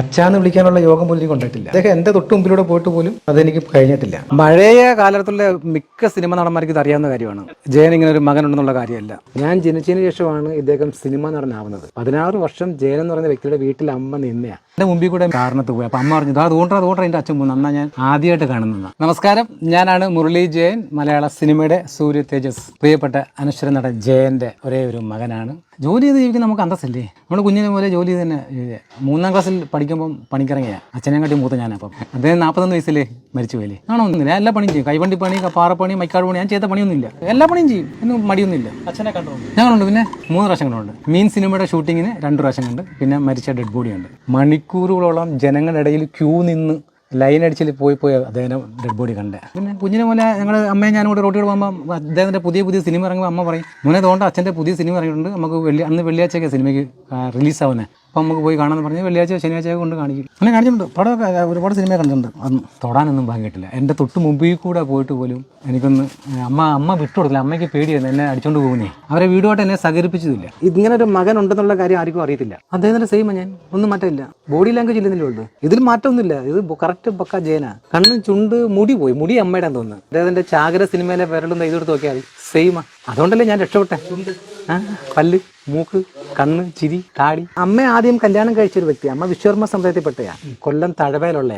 അച്ഛാന്ന് വിളിക്കാനുള്ള യോഗം പോലും എനിക്ക് ഉണ്ടായിട്ടില്ല അദ്ദേഹം എന്റെ തൊട്ട് മുമ്പിലൂടെ പോയിട്ട് പോലും അതെനിക്ക് കഴിഞ്ഞിട്ടില്ല. മഴയ കാലത്തുള്ള മിക്ക സിനിമ നടന്മാർക്ക് ഇത് അറിയാവുന്ന കാര്യമാണ്. ജയൻ ഇങ്ങനെ ഒരു മകനുണ്ടെന്നുള്ള കാര്യമല്ല. ഞാൻ ജനിച്ചതിന് ശേഷമാണ് ഇദ്ദേഹം സിനിമ നടനാവുന്നത്. പതിനാറ് വർഷം ജയൻ എന്ന് പറയുന്ന വ്യക്തിയുടെ വീട്ടിൽ അമ്മ നിന്നയാ. എന്റെ മുമ്പിൽ കൂടെ കാരണത്ത് പോയി. അപ്പൊ അമ്മ പറഞ്ഞു അതുകൊണ്ട് അതുകൊണ്ട് അതുകൊണ്ടാ എന്റെ അച്ഛൻ പോകുന്നു അന്നാ ഞാൻ ആദ്യമായിട്ട് കാണുന്നതാണ് നമസ്കാരം. ഞാനാണ് മുരളി ജയൻ മലയാള സിനിമയുടെ സൂര്യ തേജസ്. പ്രിയപ്പെട്ട അനശ്വര നടൻ ജയന്റെ ഒരേ ഒരു മകനാണ്. ജോലി ചെയ്ത് ജീവിക്കുന്ന നമുക്ക് അന്തസ്സല്ലേ? നമ്മൾ കുഞ്ഞിനെ പോലെ ജോലി ചെയ്ത് തന്നെ മൂന്നാം ക്ലാസ്സിൽ പഠിക്കുമ്പോൾ പണിക്കിറങ്ങിയ അച്ഛനെ കാട്ടി മൂത്ത ഞാൻ അപ്പം. അദ്ദേഹം നാൽപ്പത്തൊന്ന് വയസ്സിലേ മരിച്ചു പോയില്ലേ? ആണോ ഒന്നുമില്ല എല്ലാ പണിയും ചെയ്യും. കൈവണ്ടി പണി പാറപ്പണി മൈക്കാട് പണി ഞാൻ ചെയ്ത പണിയൊന്നുമില്ല. എല്ലാ പണിയും ചെയ്യും. ഒന്നും മടിയൊന്നുമില്ല. അച്ഛനെ കണ്ടു ഞങ്ങളുണ്ട് പിന്നെ മൂന്ന് പ്രാവശ്യം കണ്ടുണ്ട് മീൻ സിനിമയുടെ ഷൂട്ടിങ്ങിന് രണ്ട് പ്രാവശ്യം കണ്ട്. പിന്നെ മരിച്ച ഡെഡ് ബോഡി ഉണ്ട് മണിക്കൂറുകളോളം ജനങ്ങളുടെ ഇടയിൽ ക്യൂ നിന്ന് ലൈൻ അടിച്ചിൽ പോയി പോയി അദ്ദേഹം ഡെഡ് ബോഡി കണ്ടേ. പിന്നെ കുഞ്ഞിനെ പോലെ ഞങ്ങൾ അമ്മയും ഞാനും കൂടെ റോട്ടിൽ പോകുമ്പോൾ അദ്ദേഹത്തിന്റെ പുതിയ പുതിയ സിനിമ ഇറങ്ങുമ്പോൾ അമ്മ പറയും മോനെ തോണ്ട അച്ഛന്റെ പുതിയ സിനിമ ഇറങ്ങിയിട്ടുണ്ട്. നമുക്ക് വെള്ളി അന്ന് വെള്ളിയാഴ്ചയൊക്കെ സിനിമയ്ക്ക് റിലീസ് റിലീസാവുന്നത് അപ്പം നമുക്ക് പോയി കാണാമെന്ന് പറഞ്ഞ് വെള്ളിയാഴ്ച ശനിയാഴ്ച കൊണ്ട് കാണിക്കും. അങ്ങനെ കാണിച്ചിട്ടുണ്ട്. പടമൊക്കെ ഒരുപാട് സിനിമ കണ്ടിട്ടുണ്ട്. അന്ന് തൊടാനൊന്നും ഭാഗ്യമായിട്ടില്ല എന്റെ തൊട്ട് മുമ്പിൽ കൂടെ പോയിട്ട് പോലും എനിക്കൊന്ന് അമ്മ അമ്മ വിട്ടുകൊടുത്തില്ല അമ്മയ്ക്ക് പേടിയായിരുന്നു. എന്നെ അടിച്ചോണ്ട് പോകുന്നേ. അവരെ വീടുമായിട്ട് എന്നെ സഹകരിപ്പിച്ചതില്ല. ഇങ്ങനെ ഒരു മകൻ ഉണ്ടെന്നുള്ള കാര്യം ആർക്കും അറിയത്തില്ല. തന്നെ സെയിം ഞാൻ. ഒന്നും മാറ്റമില്ല. ബോഡി ലാംഗ്വേജ് ഇല്ലെന്നല്ലേ ഉള്ളൂ. ഇതിൽ മാറ്റമൊന്നുമില്ല. ഇത് കറക്റ്റ് പക്ക ജയന. കണ്ണ് ചുണ്ട് മുടി പോയി. മുടി അമ്മയുടെ തോന്നുന്നു. അദ്ദേഹത്തിന്റെ ചാകര സിനിമയിലെ വിരലുന്ന ഇതെടുത്ത് നോക്കിയാൽ സെയിമാ അതുകൊണ്ടല്ലേ ഞാൻ രക്ഷപ്പെട്ടെ? പല്ല്. മൂക്ക് കണ്ണ് ചിരി താടി. അമ്മ ആദ്യം കല്യാണം കഴിച്ച ഒരു വ്യക്തി അമ്മ വിശ്വകർമ്മ സമുദായത്തിൽപ്പെട്ടയാ. കൊല്ലം തഴവയിലുള്ള